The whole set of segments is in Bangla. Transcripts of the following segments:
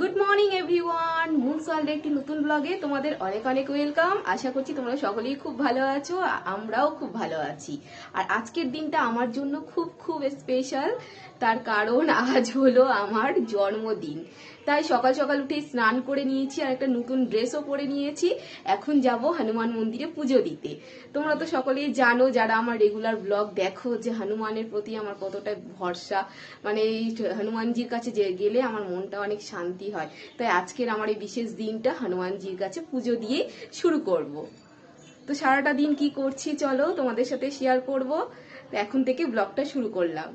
গুড মর্নিং এভরিওয়ান মুনস ওয়ার্ল্ডের একটি নতুন ব্লগে তোমাদের অনেক অনেক ওয়েলকাম আশা করছি তোমরা সকলেই খুব ভালো আছো আমরাও খুব ভালো আছি। আর আজকের দিনটা আমার জন্য খুব খুব স্পেশাল তার কারণ আজ হলো আমার জন্মদিন। তাই সকাল সকাল উঠে স্নান করে নিয়েছি আর একটা নতুন ড্রেসও পরে নিয়েছি। এখন যাব হনুমান মন্দিরে পুজো দিতে। তোমরা তো সকলেই জানো, যারা আমার রেগুলার ব্লগ দেখো, যে হনুমানের প্রতি আমার কতটা ভরসা। মানে এই হনুমানজির কাছে গেলে আমার মনটা অনেক শান্তি হয়। তাই আজকের আমার এই বিশেষ দিনটা হনুমানজির কাছে পুজো দিয়ে শুরু করব। তো সারাটা দিন কি করছি চলো তোমাদের সাথে শেয়ার করব। এখন থেকে ব্লগটা শুরু করলাম।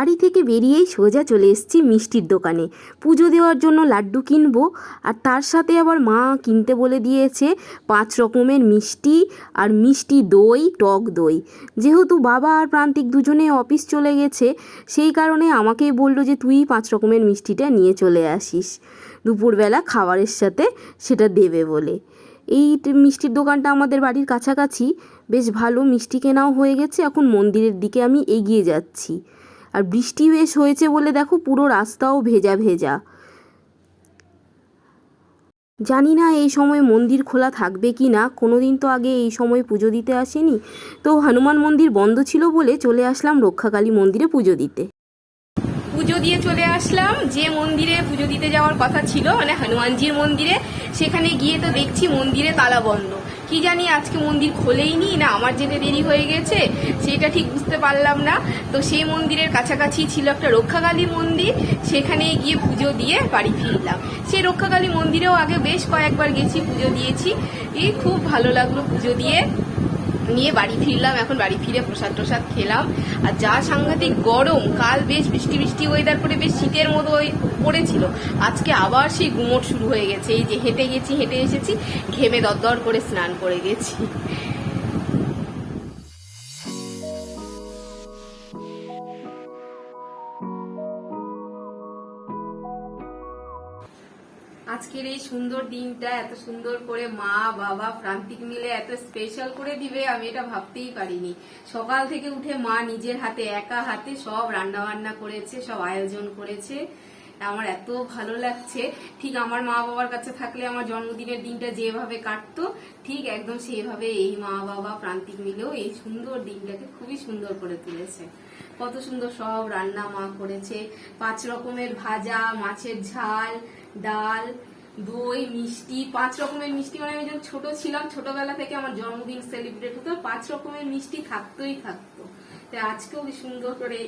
বাড়ি থেকে বেরিয়েই সোজা চলে এসেছি মিষ্টির দোকানে। পুজো দেওয়ার জন্য লাড্ডু কিনবো, আর তার সাথে আবার মা কিনতে বলে দিয়েছে পাঁচ রকমের মিষ্টি আর মিষ্টি দই, টক দই। যেহেতু বাবা আর প্রান্তিক দুজনে অফিস চলে গেছে, সেই কারণে আমাকেই বলল যে তুই পাঁচ রকমের মিষ্টিটা নিয়ে চলে আসিস। দুপুরবেলা খাবারের সাথে সেটা দেবে বলে। এই মিষ্টির দোকানটা আমাদের বাড়ির কাছাকাছি। বেশ ভালো মিষ্টি কেনাও হয়ে গেছে, এখন মন্দিরের দিকে আমি এগিয়ে যাচ্ছি। আর বৃষ্টি বেশ হয়েছে বলে দেখো পুরো রাস্তাও ভেজা ভেজা। জানি না এই সময় মন্দির খোলা থাকবে কি না কোনো দিন তো আগে এই সময় পুজো দিতে আসেনি। তো হনুমান মন্দির বন্ধ ছিল বলে চলে আসলাম রক্ষাকালী মন্দিরে পুজো দিতে। পুজো দিয়ে চলে আসলাম, যে মন্দিরে পুজো দিতে যাওয়ার কথা ছিল মানে হনুমানজির মন্দিরে, সেখানে গিয়ে তো দেখছি মন্দিরে তালা বন্ধ। কি জানি আজকে মন্দির খোলেই নি না আমার যেতে দেরি হয়ে গেছে, সেটা ঠিক বুঝতে পারলাম না। তো সেই মন্দিরের কাছাকাছি ছিল একটা রক্ষাকালী মন্দির সেখানে গিয়ে পুজো দিয়ে বাড়ি ফিরলাম। সেই রক্ষাকালী মন্দিরেও আগে বেশ কয়েকবার গেছি, পুজো দিয়েছি। খুব ভালো লাগল পুজো দিয়ে। নিয়ে বাড়ি ফিরলাম, এখন বাড়ি ফিরে প্রসাদ টসাদ খেলাম। আর যা সাংঘাতিক গরম, কাল বেশ বৃষ্টি বৃষ্টি ওয়েদার করে বেশ শীতের মতো পড়েছিল। আজকে আবার সেই গুমোট শুরু হয়ে গেছে। এই যে হেঁটে গেছি, হেঁটে এসেছি, ঘেমে দরদর করে স্নান করে গেছি। আজকের এই সুন্দর দিনটা, এত সুন্দর করে মা, বাবা, প্রান্তিক মিলে এত স্পেশাল করে দিবে, আমি এটা ভাবতেই পারিনি। সকাল থেকে উঠে মা নিজের হাতে, একা হাতে সব রান্না বান্না করেছে, সব আয়োজন করেছে। আমার এত ভালো লাগছে। ঠিক আমার মা বাবার কাছে থাকলে আমার জন্মদিনের দিনটা যেভাবে কাটতো, ঠিক একদম সেভাবে এই মা, বাবা, প্রান্তিক মিলেও এই সুন্দর দিনটাকে খুবই সুন্দর করে তুলেছে। কত সুন্দর সব রান্না মা করেছে। পাঁচ রকমের ভাজা, মাছের ঝাল, ডাল দই, মিষ্টি, পাঁচ রকমের মিষ্টি। মানে আমি যখন ছোট ছিলাম, ছোটবেলা থেকে আমার জন্মদিন সেলিব্রেট হতো, পাঁচ রকমের মিষ্টি থাকতোই থাকতো। তাই আজকেও সুন্দর করে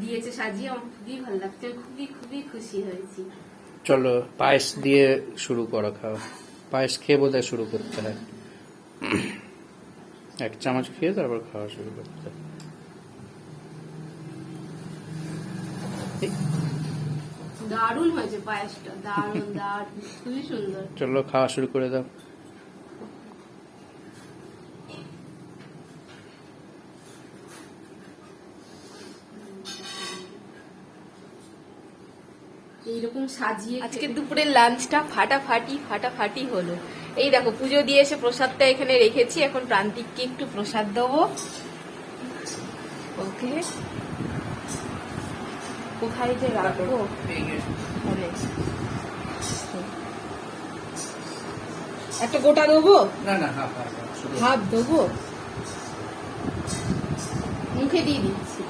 দিয়েছে, সাজিয়ে আমার খুবই ভালো লাগছে খুবই খুবই খুশি হয়েছি। চলো, পায়েস দিয়ে শুরু করো, খাও। পায়েস খেয়ে বোধহয় শুরু করতে হয়। এক চামচ খেয়ে তারপর খাওয়া শুরু করতে হয়। দারুণ হয়েছে পায়েসটা দারুণ দারুণ খুবই সুন্দর। চলো খাওয়া শুরু করে দাও। এইরকম সাজিয়ে আজকে দুপুরের লাঞ্চটা ফাটাফাটি ফাটাফাটি হলো। এই দেখো পুজো দিয়ে এসে প্রসাদটা এখানে রেখেছি। এখন প্রান্তিককে একটু প্রসাদ দেবো। ওকে। কোথায় যে রাখব? একটা গোটা দেবো? না না হ্যাঁ দেবো? মুখে দিয়ে দিচ্ছি।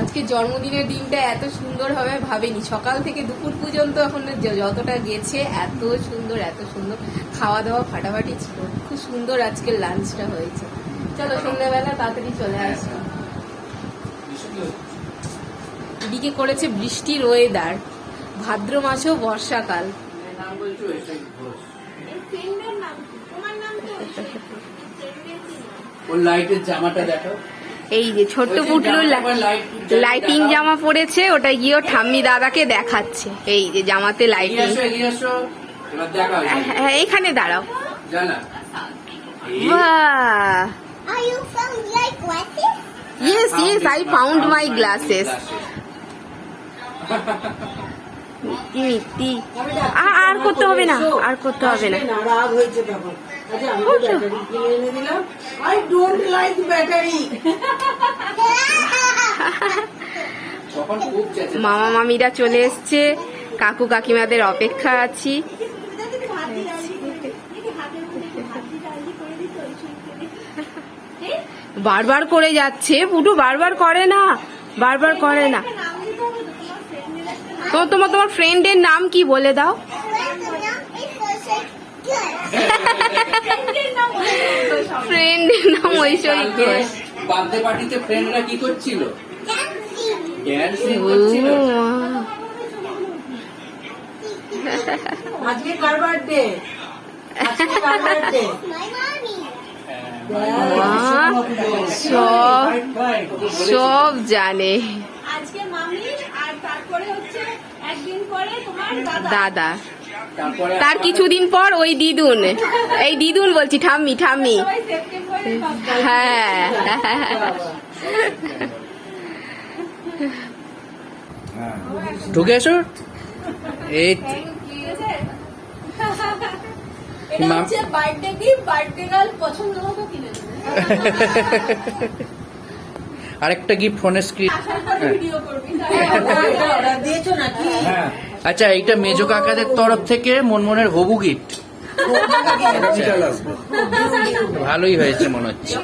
আজকে জন্মদিনের দিনটা এত সুন্দর হবে ভাবিনি। সকাল থেকে দুপুর পর্যন্ত এখন যতটা গেছে এত সুন্দর এত সুন্দর। খাওয়া দাওয়া ফাটাফাটি ছিল। খুব সুন্দর আজকের লাঞ্চটা হয়েছে। চলো সন্ধ্যাবেলা তাড়াতাড়ি চলে আসি। এদিকে করেছে বৃষ্টির ওয়েদার ভাদ্র মাসেও বর্ষাকাল। এই যে ছোট্ট ওই যে পুটলু লাইটিং জামা পরেছে ওটা গিয়ে ঠাম্মি দাদাকে দেখাচ্ছে। এই যে জামাতে লাইটিং দেখা হ্যাঁ এখানে দাঁড়াও। জানা। বাহ Are you from like glasses? Yes yes I found my glasses মিত্তি আ- আর করতে হবে না আর করতে হবে না। রাগ হয়েছে তখন। আচ্ছা আমি ব্যাটারি কিনে এনে দিলাম। আই ডোন্ট লাইক ব্যাটারি তখন খুব চেঁচে মামা মামিরা চলে এসছে। কাকু কাকিমাদের অপেক্ষা আছি। বারবার করে যাচ্ছে পুটু বারবার করে না বারবার করে না। তো তোমার তোমার ফ্রেন্ডের নাম কি বলে দাও? ফ্রেন্ডের নাম ঐশ্বরী ঘোষ। বার্থডে পার্টিতে ফ্রেন্ডরা কি করছিল? ড্যান্সিং করছিল। আজকে কার বার্থডে আজকে কার বার্থডে বাহ, সব সব জানে। আজকে মামি আর তারপরে হচ্ছে একদিন পরে তোমার দাদা। দাদা। তার কিছুদিন পর ওই দিদুন। এই দিদুন বলছি ঠাম্মি ঠাম্মি। হ্যাঁ। ঢুকে এসো। এই বার্থডে গিফট বার্থডে গার্ল পছন্দ মতো কিনে আরেকটা গিফট ফোনের স্ক্রিন আচ্ছা এইটা মেজো কাকাদের তরফ থেকে মনমনের হবু গিফট ভালোই হয়েছে মনে হচ্ছে।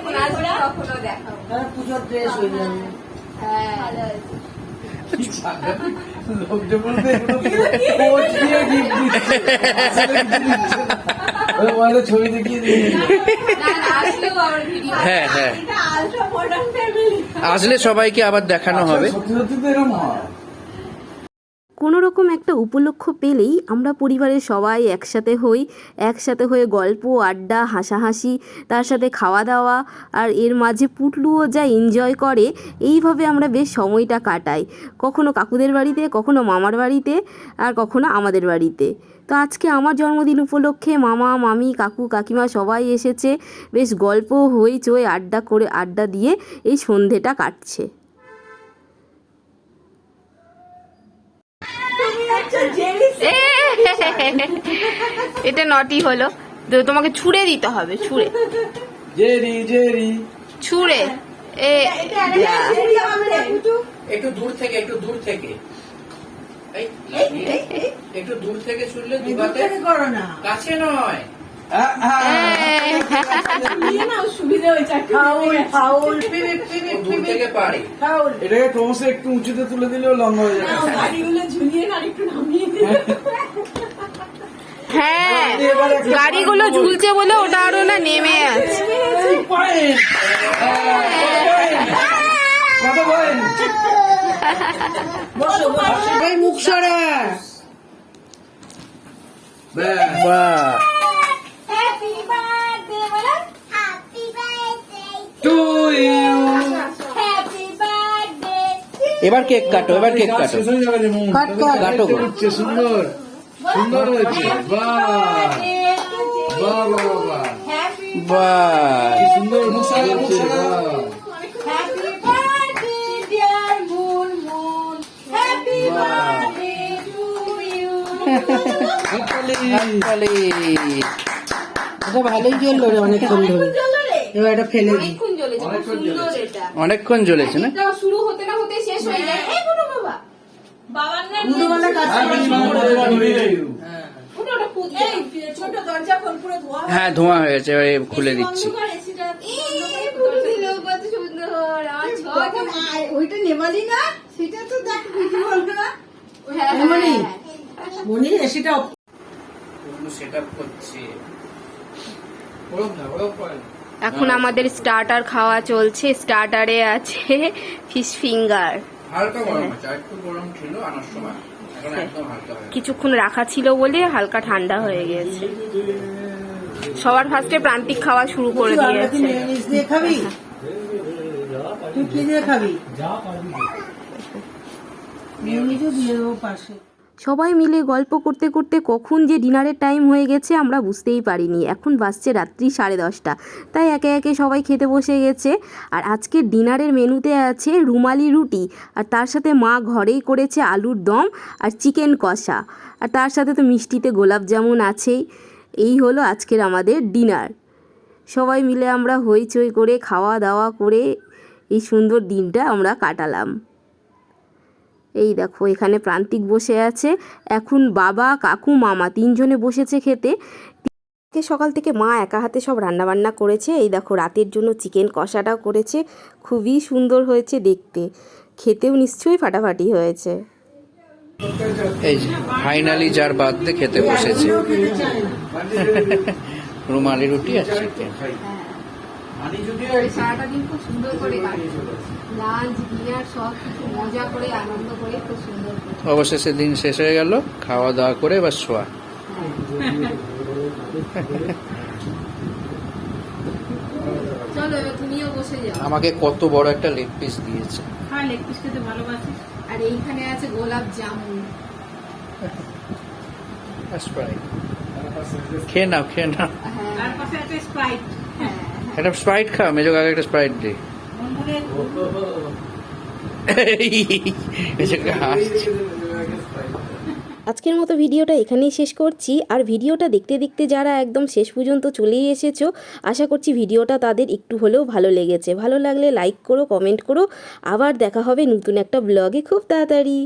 কখনো হয়ে ছবি দেখিয়ে হ্যাঁ হ্যাঁ। আসলে সবাইকে আবার দেখানো হবে সত্যি সত্যি তো এরকম হয় কোনো রকম একটা উপলক্ষ পেলেই আমরা পরিবারের সবাই একসাথে হই, একসাথে হয়ে গল্প, আড্ডা, হাসাহাসি, তার সাথে খাওয়া দাওয়া আর এর মাঝে পুটলুও যা এনজয় করে, এইভাবে আমরা বেশ সময়টা কাটাই। কখনো কাকুদের বাড়িতে, কখনো মামার বাড়িতে আর কখনো আমাদের বাড়িতে। তো আজকে আমার জন্মদিন উপলক্ষে মামা, মামি, কাকু, কাকিমা সবাই এসেছে। বেশ গল্প, হইচই, আড্ডা করে, আড্ডা দিয়ে এই সন্ধেটা কাটছে এ, এটা নটি হলো। তো তোমাকে ছুঁড়ে দিতে হবে ছুঁড়ে। Jerry Jerry. ছুঁড়ে। এ একটু দূর থেকে একটু দূর থেকে। একটু দূর থেকে শুনলে দুবাতে করো না। কাছে নয়। এটাকে ক্রমশ একটু উঁচুতে তুলে দিলেও লম্বা হয়ে যাবে। ঝুলিয়ে না একটু নামিয়ে দিলে। হ্যাঁ গাড়িগুলো ঝুলছে বলে ওটা আরও না নেমে আছে। পয়েন্ট কত পয়েন্ট বসো বসো ভাই মুখ সরা। বাহ হ্যাপি বার্থডে বলো Happy birthday to you happy birthday এবার কেক কাটো এবার কেক কাটো। শেষ যাবে রে কাট, কাট। কাটো সুন্দর। সুন্দর হয়েছে। মুন মুন ভালোই জ্বললো রে অনেকক্ষণ ধরে। এবার এটা ফেলে দিই। অনেকক্ষণ জ্বলেছে না? শুরু হতে না হতে শেষ হয়ে যায়। বাবা। বাবার নাম হ্যাঁ ধোঁয়া হয়ে গেছে এবারে খুলে দিচ্ছি। ওইটা না? সেটা তো দেখ হ্যাঁ মনি হ্যাঁ। সেট আপ করছি। না। এখন আমাদের স্টার্টার খাওয়া চলছে স্টার্টারে আছে ফিশ ফিঙ্গার হালকা গরম আছে আর একটু গরম ছিল আনার সময়। গেছে। কিছুক্ষণ রাখা ছিল বলে হালকা ঠান্ডা হয়ে গেছে। সবার ফার্স্টে প্রান্তিক খাওয়া শুরু করে দিয়েছে। খাবি? তুই কি দিয়ে খাবি? দিয়ে দেবো পাশে। সবাই মিলে গল্প করতে করতে কখন যে ডিনারের টাইম হয়ে গেছে আমরা বুঝতেই পারিনি। এখন বাজছে রাত্রি সাড়ে দশটা। তাই একে একে সবাই খেতে বসে গেছে। আর আজকে ডিনারের মেনুতে আছে রুমালি রুটি। আর তার সাথে মা ঘরেই করেছে আলুর দম আর চিকেন কষা। আর তার সাথে তো মিষ্টিতে গোলাপ জামুন আছেই। এই হলো আজকের আমাদের ডিনার। সবাই মিলে আমরা হইচই করে, খাওয়া দাওয়া করে এই সুন্দর দিনটা আমরা কাটালাম। এই দেখো এখানে প্রান্তিক বসে আছে। এখন বাবা কাকু মামা তিনজনে বসেছে খেতে। আজকে সকাল থেকে মা একা হাতে সব রান্নাবান্না করেছে। এই দেখো রাতের জন্য চিকেন কষাটাও করেছে। খুবই সুন্দর হয়েছে দেখতে। খেতেও নিশ্চয়ই ফাটাফাটি হয়েছে। এই ফাইনালি যার বাদ খেতে বসেছে। রুমালি রুটি আর চিকেন সারাটা দিন খুব সুন্দর করে কাটে। লাঞ্চ ডিনার সব কিছু মজা করে আনন্দ করে খুব সুন্দর অবশেষে দিন শেষ হয়ে গেল খাওয়া দাওয়া করে এবার শোয়া। চলো তুমিও বসে যাও। আমাকে কত বড় একটা লেগ পিস দিয়েছে। হ্যাঁ লেগ পিস খেতে ভালোবাসিস। আর এইখানে আছে গোলাপ জামুন। স্প্রাইট খেয়ে নাও খেয়ে নাও। তার পাশে আছে স্প্রাইট হ্যাঁ। একটা স্প্রাইট খাও মেজো কাকে একটা স্প্রাইট দে। আজকের মতো ভিডিওটা এখানেই শেষ করছি। আর ভিডিওটা দেখতে দেখতে যারা একদম শেষ পর্যন্ত চলেই এসেছ, আশা করছি ভিডিওটা তাদের একটু হলেও ভালো লেগেছে। ভালো লাগলে লাইক করো কমেন্ট করো। আবার দেখা হবে নতুন একটা ব্লগে খুব তাড়াতাড়ি।